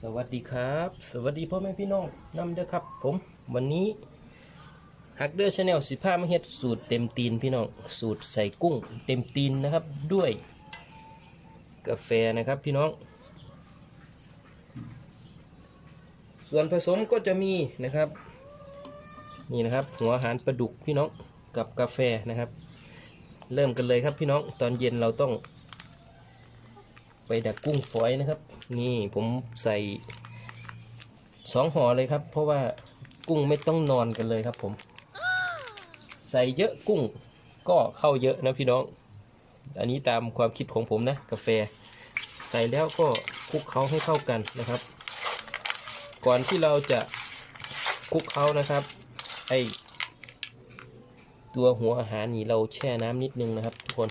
สวัสดีครับ สวัสดีพ่อแม่พี่น้องนำเด้อครับ ผมวันนี้ฮักเดอร์ชาแนลสิพามาเฮ็ดสูตรเต็มตีนพี่น้องสูตรใส่กุ้ง เต็มตีนนะครับด้วย กาแฟนะครับพี่น้อง ส่วนผสมก็จะมีนะครับ นี่นะครับหัวอาหารปลาดุกพี่น้องกับกาแฟนะครับ เริ่มกันเลยครับพี่น้องตอนเย็นเราต้อง ไปดักกุ้งฝอยนะครับ นี่ผมใส่สองห่อเลยครับ เพราะว่ากุ้งไม่ต้องนอนกันเลยครับ ผม ใส่เยอะกุ้งก็เข้าเยอะนะพี่น้อง อันนี้ตามความคิดของผมนะ กาแฟ ใส่แล้วก็คลุกเคล้าให้เข้ากันนะครับ ก่อนที่เราจะคลุกเคล้านะครับ ไอตัวหัวอาหารนี่เราแช่น้ำนิดนึงนะครับ ทุกคน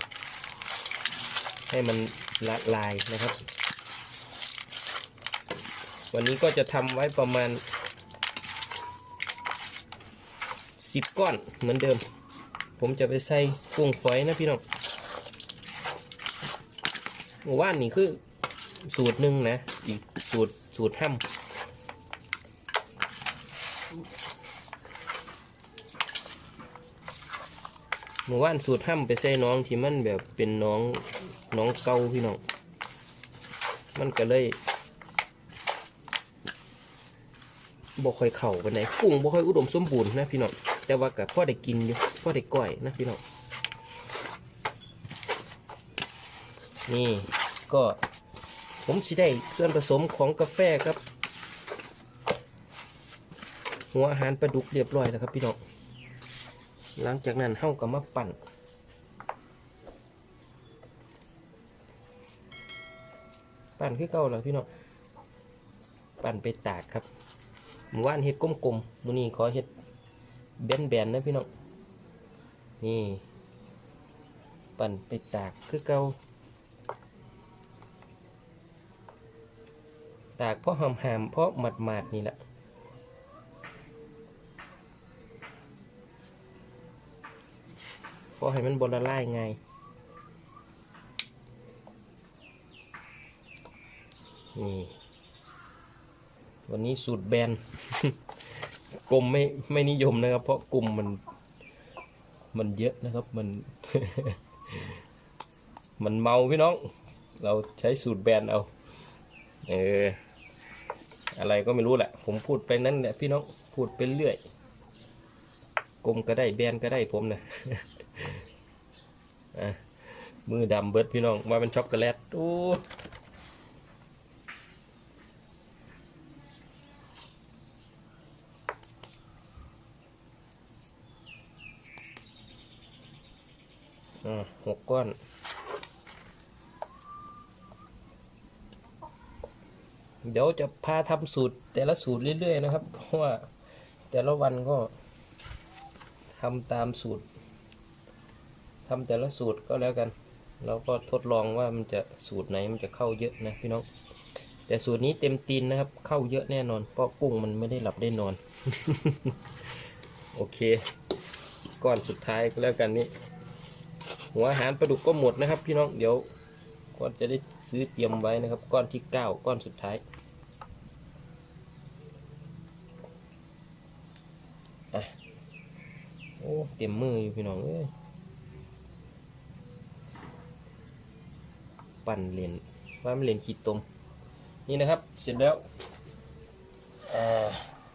ให้มัน ละลายนะครับ วันนี้ก็จะทำไว้ประมาณ 10 ก้อนเหมือนเดิม ผมจะไปใส่กุ้งฝอยนะพี่น้องหมู่ว่านนี่คือสูตรหนึ่งนะ อีกสูตรสูตรห้ำหมู่ว่านสูตรห้ำไปใส่น้องที่มันแบบเป็นน้อง น้องเก่าพี่น้อง มันก็เลยบ่ค่อยเข่าไปไหนกุ้งบ่ค่อยอุดมสมบูรณ์นะพี่น้อง แต่ว่ากับพ่อได้กินอยู่พ่อได้ก้อยนะพี่น้อง นี่ก็ผมสิได้ส่วนผสมของกาแฟครับ หัวอาหารปลาดุกเรียบร้อยแล้วครับพี่น้อง หลังจากนั้นเฮาก็มาปั่น ปั่นคือเก่าแล้วพี่น้องปั่นไปตากครับหมู่ว่านเห็ดกลมๆมื้อนี้ขอเห็ดแบนๆนะพี่น้องนี่ ปั่นไปตากคือเก่าตากเพราะหอมหามๆเพราะหมัดหมาดๆนี่แหละเพราะให้มันบนละลายไงาย นี่วันนี้สูตรแบนกลมไม่ไม่นิยมนะครับ เพราะกลุ่มมัน มันเยอะนะครับ มัน มันเมาพี่น้อง เราใช้สูตรแบนเอา เออ อะไรก็ไม่รู้แหละ ผมพูดไปนั้นแหละพี่น้อง พูดไปเรื่อย กลมก็ได้แบนก็ได้ผมนะ่ะมือดำเบิดพี่น้องว่าเป็นช็อกโกแลตโอ้ อ่าหกก้อน เดี๋ยวจะพาทำสูตรแต่ละสูตรเรื่อยๆนะครับ เพราะว่าแต่ละวันก็ทำตามสูตรทำแต่ละสูตรก็แล้วกัน เราก็ทดลองว่ามันจะสูตรไหนมันจะเข้าเยอะนะพี่น้อง แต่สูตรนี้เต็มตีนนะครับ เข้าเยอะแน่นอน เพราะกุ้งมันไม่ได้หลับได้นอน โอเค ก้อนสุดท้ายก็แล้วกันนี่ หัวอาหารปลาดุกก็หมดนะครับ พี่น้องเดี๋ยวก็จะได้ซื้อเตรียมไว้นะครับ ก้อนที่เก้าก้อนสุดท้ายอะโอ้เต็มมืออยู่พี่น้องเอ้ยปั่นเหรียญว่ามันเหรียญขีดตมนี่นะครับเสร็จแล้ว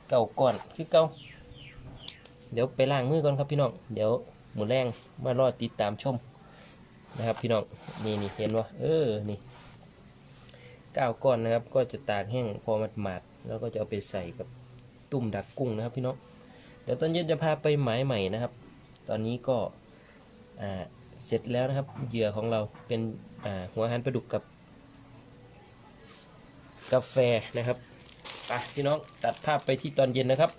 เก่าก่อนคือเก่าเดี๋ยวไปล้างมือก่อนครับพี่น้อง เดี๋ยวหมูแรงมารอติดตามชม นะครับพี่น้องนี่นี่เห็นว่าเออนี่ก้าวก้อนนะครับ ก็จะตากแห้งพอมัดหมาดแล้วก็จะเอาไปใส่กับตุ่มดักกุ้งนะครับพี่น้องเดี๋ยวตอนเย็นจะพาไปหมายใหม่นะครับ ตอนนี้ก็อ่าเสร็จแล้วนะครับเหยื่อของเราเป็นอ่าหัวหารปลาดุกกับ กาแฟนะครับไปพี่น้องตัดภาพไปที่ตอนเย็นนะครับ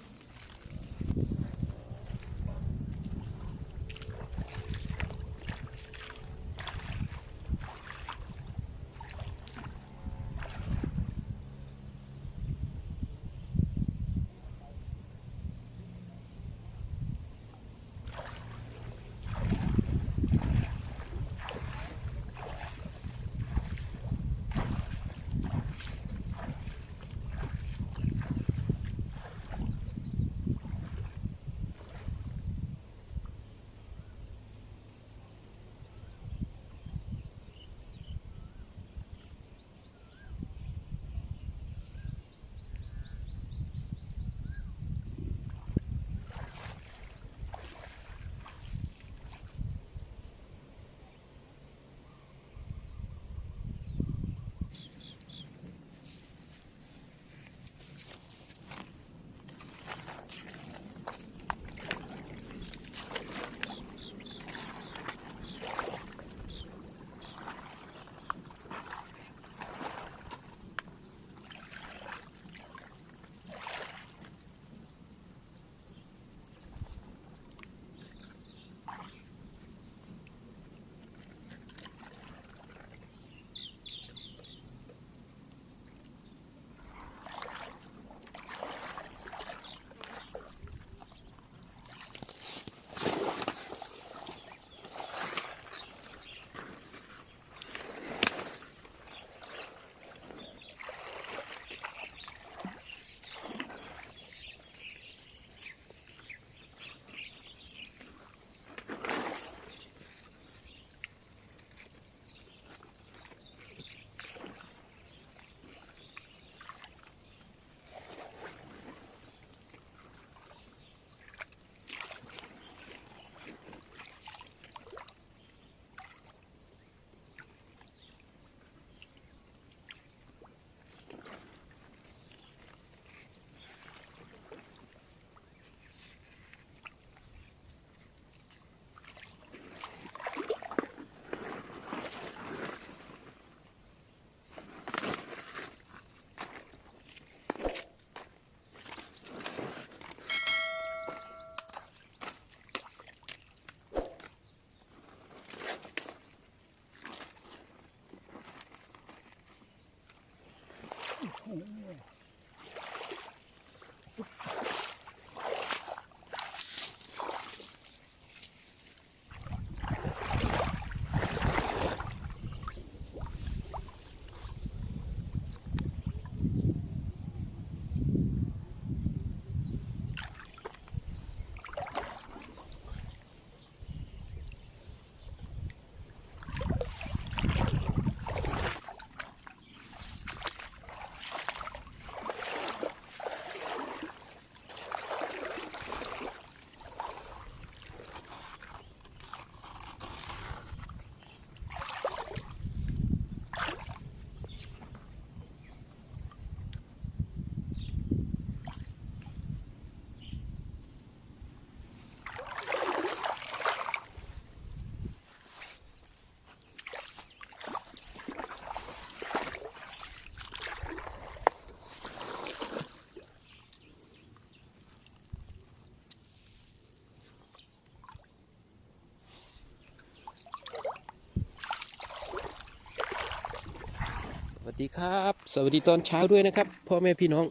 ดีครับ สวัสดีตอนเช้าด้วยนะครับ พ่อแม่พี่น้อง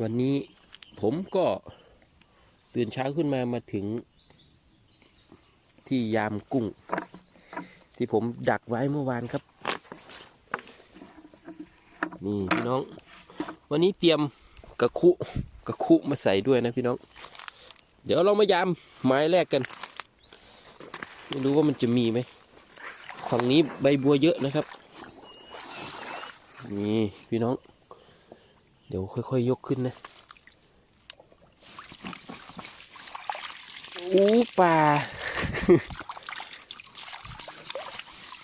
วันนี้ผมก็ตื่นเช้าขึ้นมามาถึง ที่ยามกุ้ง ที่ผมดักไว้เมื่อวานครับ นี่พี่น้อง วันนี้เตรียมกระคุกระคุมาใส่ด้วยนะพี่น้อง เดี๋ยวเรามายามไม้แรกกัน ไม่รู้ว่ามันจะมีไหมฝั่งนี้ใบบัวเยอะนะครับ นี่พี่น้อง เดี๋ยวค่อย ๆ ยกขึ้นนะอู้ป่า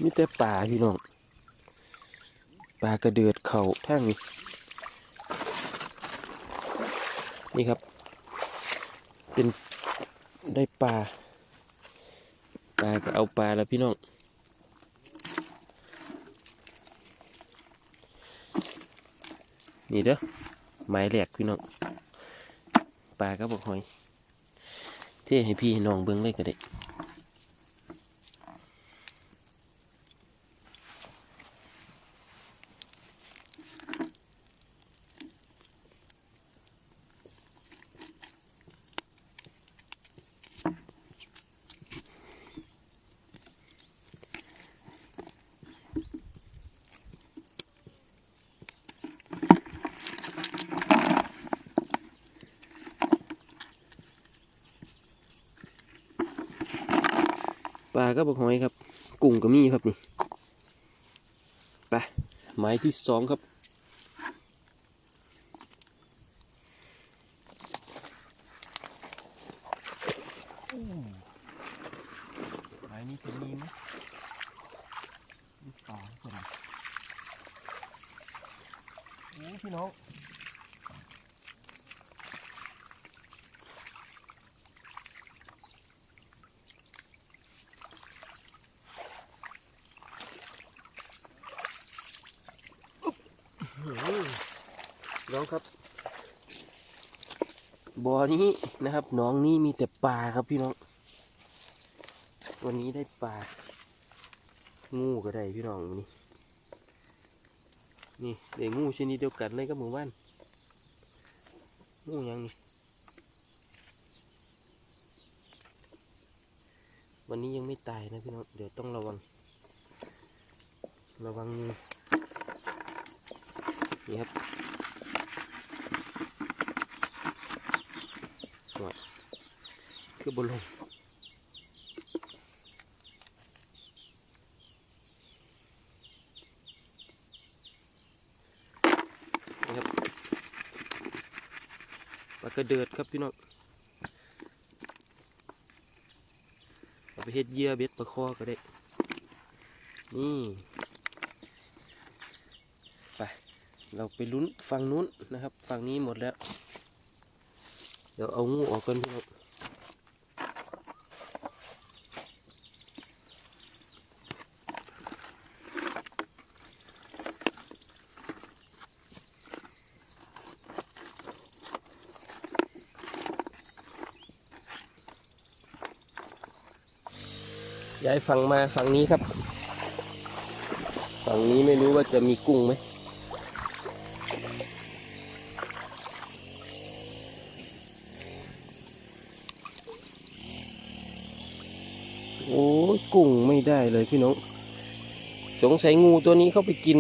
มีแต่ป่าพี่น้องป่ากระเดือดเข่าทั้งนี้นี่ครับ เป็นได้ปลาปลาก็เอาปลาแล้วพี่น้อง นี่เด้อไม้แหลกพี่น้องปลาก็บอกหอยเท่ให้พี่น้องเบิ้งเลยก็ได้ปลาก็บอกหอยครับ กุ้งก็มีครับนี่ไปไม้ ที่สองครับ ไม้นี้จะมีไหมมีปลาเปล่าโอ้พี่น้อง น้องครับ บ่อนี้นะครับหน้องนี้มีแต่ปลาครับพี่น้อง วันนี้ได้ปลา งูก็ได้พี่น้องนนี้นี่เด็กงูชนิดเดียวกันเลยกับหมู่บ้านงูยังนี่ วันนี้ยังไม่ตายนะพี่น้อง เดี๋ยวต้องระวัง ระวังงูนี่ครับหน่อย คือบนลงนี่ครับปลากระเดิดครับพี่น้องเอาไปเฮ็ดเยื่อเบ็ดปลาคอก็ได้ นี่ไปเราไปลุ้นฝั่งนู้นนะครับ ฝั่งนี้หมดแล้ว เดี๋ยวเอางูออกกันพี่น้อง ฝั่งมาฝั่งนี้ครับ ฝั่งนี้ไม่รู้ว่าจะมีกุ้งไหมโอ้กุ้งไม่ได้เลยพี่น้อง สงสัยงูตัวนี้เข้าไปกิน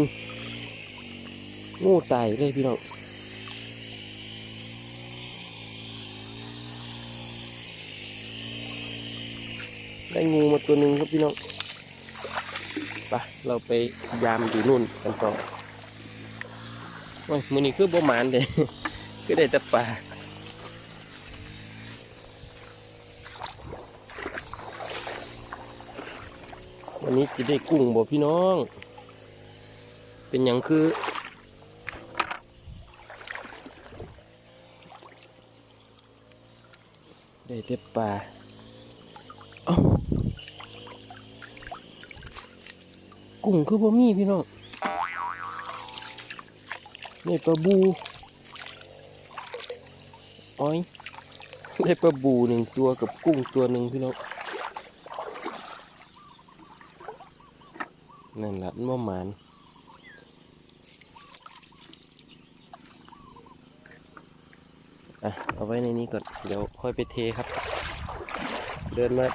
งูตายเลยพี่น้อง ได้งูมาตัวหนึ่งครับพี่น้องไปเราไปยามดูนู่นกันต่อโอ้ยมือนี้คือบ่หมานเด้ก็ได้แต่ปลาวันนี้จะได้กุ้งบ่พี่น้อง เป็นอย่างคือได้แต่ปลาเอ้า กุ้งคือบ่มีพี่น้องนี่ปลาบูอ้อยได้ปลาบูหนึ่งตัวกับกุ้งตัวหนึ่งพี่น้องนั่นแหละมันบ่หมานอะเอาไว้ในนี้ก่อนเดี๋ยวค่อยไปเทครับ เดินมา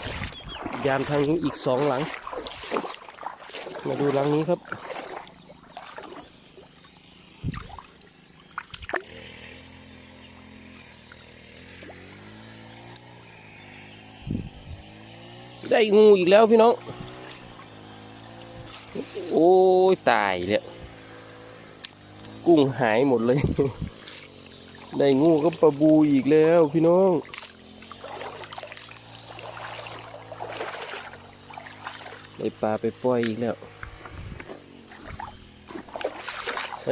ยามทางนี้อีกสองหลัง มาดูหลังนี้ครับ ได้งูอีกแล้วพี่น้อง โอ้ยตายเลยกุ้งหายหมดเลย ได้งูก็ปลาบูอีกแล้วพี่น้องได้ปลาไปปล่อยอีกแล้ว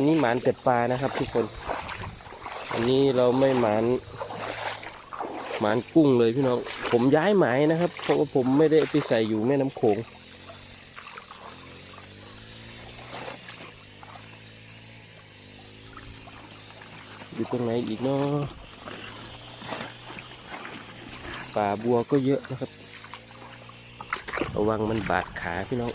วันนี้หมานแต่ปลานะครับทุกคน อันนี้เราไม่หมานหมานกุ้งเลยพี่น้อง ผมย้ายหมายนะครับ เพราะว่าผมไม่ได้ไปใส่อยู่แม่น้ำโขงอยู่ตรงไหนอีกเนาะป่าบัวก็เยอะนะครับ ระวังมันบาดขาพี่น้อง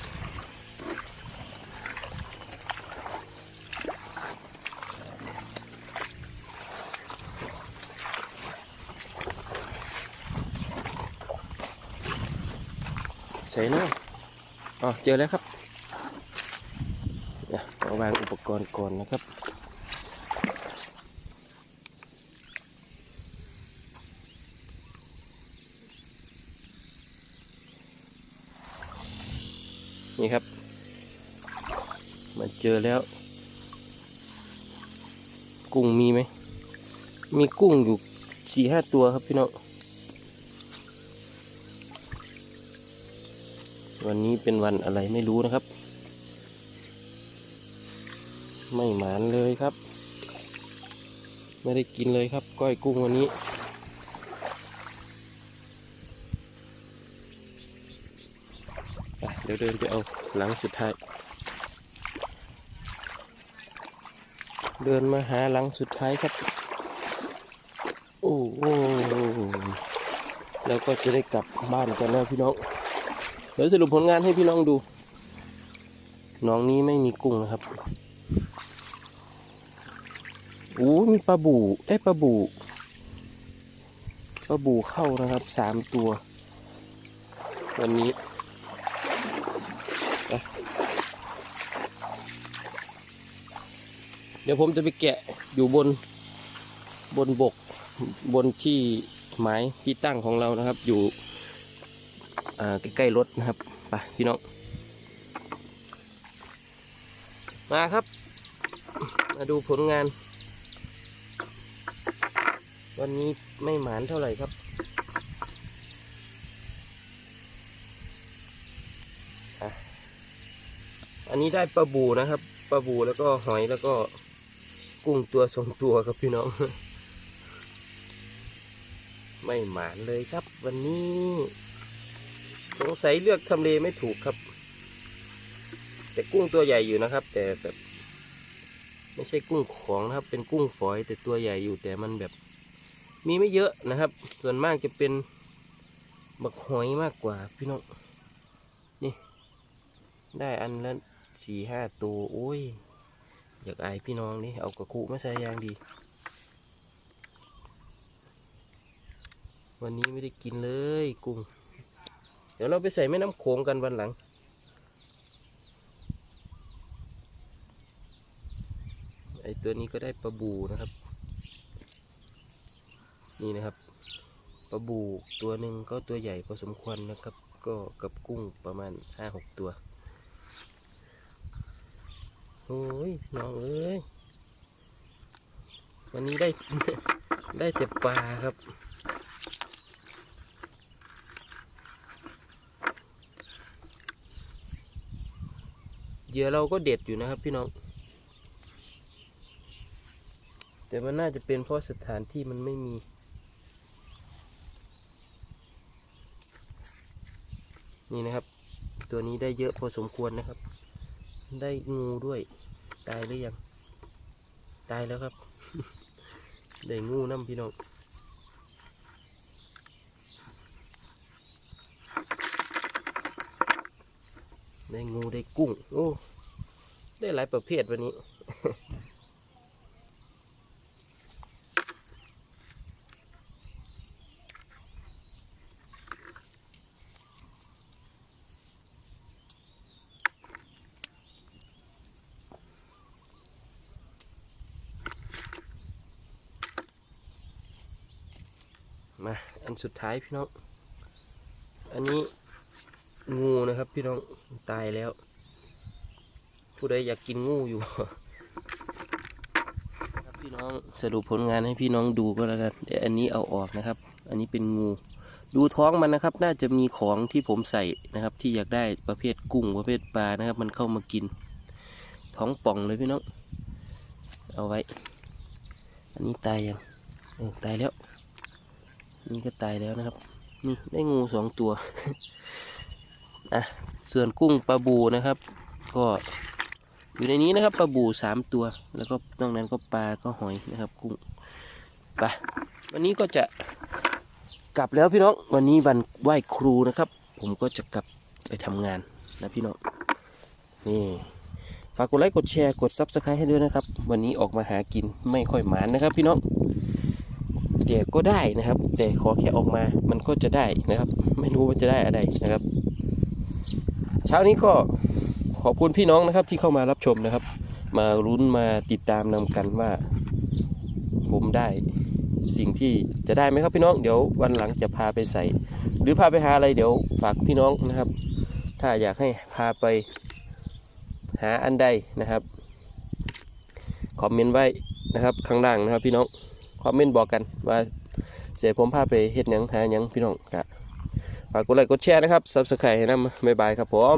ใส่เนาะอ๋อเจอแล้วครับเนี่ยเอาวางอุปกรณ์ก่อนนะครับนี่ครับ มันเจอแล้ว กุ้งมีไหม มีกุ้งอยู่สี่ห้าตัวครับพี่น้อง วันนี้เป็นวันอะไรไม่รู้นะครับ ไม่หมานเลยครับ ไม่ได้กินเลยครับ ก้อยกุ้งวันนี้ เดี๋ยวเดินไปเอาหลังสุดท้าย เดินมาหาหลังสุดท้ายครับ โอ้โหแล้วก็จะได้กลับบ้านกันแล้วพี่น้อง เดี๋ยวสรุปผลงานให้พี่น้องดูน้องนี้ไม่มีกุ้งนะครับโอ้มีปลาบูได้ปลาบูปลาบูเข้านะครับสามตัว วันนี้เดี๋ยวผมจะไปแกะอยู่บนบนบกบนที่หมายที่ตั้งของเรานะครับอยู่ ใกล้ๆรถนะครับไปพี่น้อง มาครับ มาดูผลงาน วันนี้ไม่หมานเท่าไหร่ครับอันนี้ได้ปลาบูนะครับปลาบูแล้วก็หอยแล้วก็กุ้งตัวสองตัวครับพี่น้อง ไม่หมานเลยครับวันนี้ สงสัยเลือกทำเลไม่ถูกครับ แต่กุ้งตัวใหญ่อยู่นะครับ แต่แบบไม่ใช่กุ้งของนะครับ เป็นกุ้งฝอยแต่ตัวใหญ่อยู่แต่มันแบบ มีไม่เยอะนะครับ ส่วนมากจะเป็นบักหอยมากกว่าพี่น้องนี่ ได้อันละสี่ห้าตัวโอ้ย อยากอายพี่น้องนี่เอากระคุมาใส่ยางดี วันนี้ไม่ได้กินเลยกุ้ง เดี๋ยวเราไปใส่แม่น้ำโขงกันวันหลัง ไอตัวนี้ก็ได้ปลาบูนะครับ นี่นะครับปลาบูตัวหนึ่งก็ตัวใหญ่พอสมควรนะครับ ก็กับกุ้งประมาณห้าหกตัวโอ้ยน้องเอ้ยวันนี้ได้ ได้แต่ปลาครับ เหยื่อเราก็เด็ดอยู่นะครับพี่น้อง แต่มันน่าจะเป็นเพราะสถานที่มันไม่มี นี่นะครับ ตัวนี้ได้เยอะพอสมควรนะครับ ได้งูด้วย ตายหรือยัง ตายแล้วครับ ได้งูน้ำพี่น้อง ได้งูได้กุ้ง โอ้ ได้หลายประเภทวันนี้มา อันสุดท้ายพี่น้อง อันนี้ งูนะครับ พี่น้องตายแล้ว ผู้ใดอยากกินงูอยู่ครับพี่น้องสรุปผลงานให้พี่น้องดูก็แล้วกันเดี๋ยวอันนี้เอาออกนะครับ อันนี้เป็นงู ดูท้องมันนะครับ น่าจะมีของที่ผมใส่นะครับ ที่อยากได้ประเภทกุ้งประเภทปลานะครับ มันเข้ามากิน ท้องป่องเลยพี่น้อง เอาไว้ อันนี้ตายยังตายแล้ว นี่ก็ตายแล้วนะครับ นี่ได้งูสองตัว่ะส่วนกุ้งปลาบูนะครับ ก็อยู่ในนี้นะครับปลาบูสามตัว แล้วก็นอกนั้นก็ปลาก็หอยนะครับ กุ้งไปวันนี้ก็จะกลับแล้วพี่น้องวันนี้วันไหว้ครูนะครับ ผมก็จะกลับไปทำงานนะพี่น้องนี่ฝากกดไลค์กดแชร์กดซับสไครต์ให้ด้วยนะครับ วันนี้ออกมาหากินไม่ค่อยหมานนะครับ พี่น้องเดี๋ยวก็ได้นะครับ แต่ขอแค่ออกมามันก็จะได้นะครับ ไม่รู้ว่าจะได้อะไรนะครับ เช้านี้ก็ขอบคุณพี่น้องนะครับที่เข้ามารับชมนะครับ มารุ้นมาติดตามนำกันว่า ผมได้สิ่งที่จะได้ไหมครับพี่น้องเดี๋ยววันหลังจะพาไปใส่ หรือพาไปหาอะไรเดี๋ยวฝากพี่น้องนะครับ ถ้าอยากให้พาไปหาอันใดนะครับคอมเมนต์ไว้นะครับข้างล่างนะครับพี่น้องคอมเมนต์บอกกันว่าเสียผมพาไปเฮ็ดหยังหาหยังพี่น้องกะ ฝากกดไลค์กดแชร์นะครับซับสไครต์ให้นะบ๊ายบายครับผม